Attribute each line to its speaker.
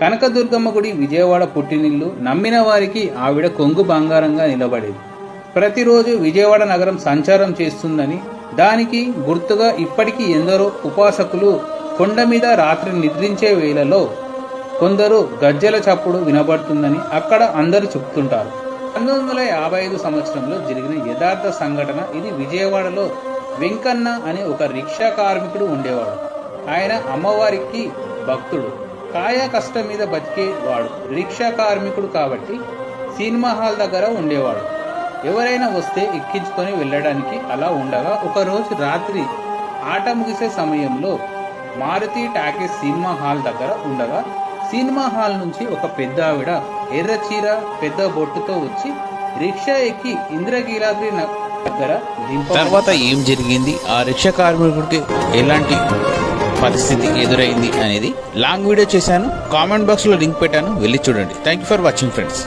Speaker 1: కనకదుర్గమ్మ గుడి విజయవాడ పుట్టినిల్లు నమ్మిన వారికి ఆవిడ కొంగు బంగారంగా నిలబడేది. ప్రతిరోజు విజయవాడ నగరం సంచారం చేస్తుందని దానికి గుర్తుగా ఇప్పటికీ ఎందరో ఉపాసకులు కొండ మీద రాత్రి నిద్రించే వేళలో కొందరు గజ్జల చప్పుడు వినబడుతుందని అక్కడ అందరూ చెప్తుంటారు. పంతొమ్మిది వందల యాభై ఐదు సంవత్సరంలో జరిగిన యథార్థ సంఘటన ఇది విజయవాడలో వెంకన్న అనే ఒక రిక్షా కార్మికుడు ఉండేవాడు. ఆయన అమ్మవారికి భక్తుడు. కాయ కష్టం మీద బతికేవాడు రిక్షా కార్మికుడు కాబట్టి సినిమా హాల్ దగ్గర ఉండేవాడు. ఎవరైనా వస్తే ఎక్కించుకొని వెళ్ళడానికి అలా ఉండగా ఒకరోజు రాత్రి ఆట ముగిసే సమయంలో మారుతి టాకీస్ సినిమా హాల్ దగ్గర ఉండగా సినిమా హాల్ నుంచి ఒక పెద్ద ఆవిడ ఎర్ర చీర పెద్ద బొట్టుతో వచ్చి రిక్షా ఎక్కి ఇంద్రకీలాద్రి న- దగ్గర
Speaker 2: తర్వాత ఏం జరిగింది? ఆ రిక్షా కార్మికుడికి ఎలాంటి పరిస్థితి ఎదురైంది అనేది లాంగ్ వీడియో చేశాను. కామెంట్ బాక్స్లో లింక్ పెట్టాను. వెళ్ళి చూడండి. Thank you for watching friends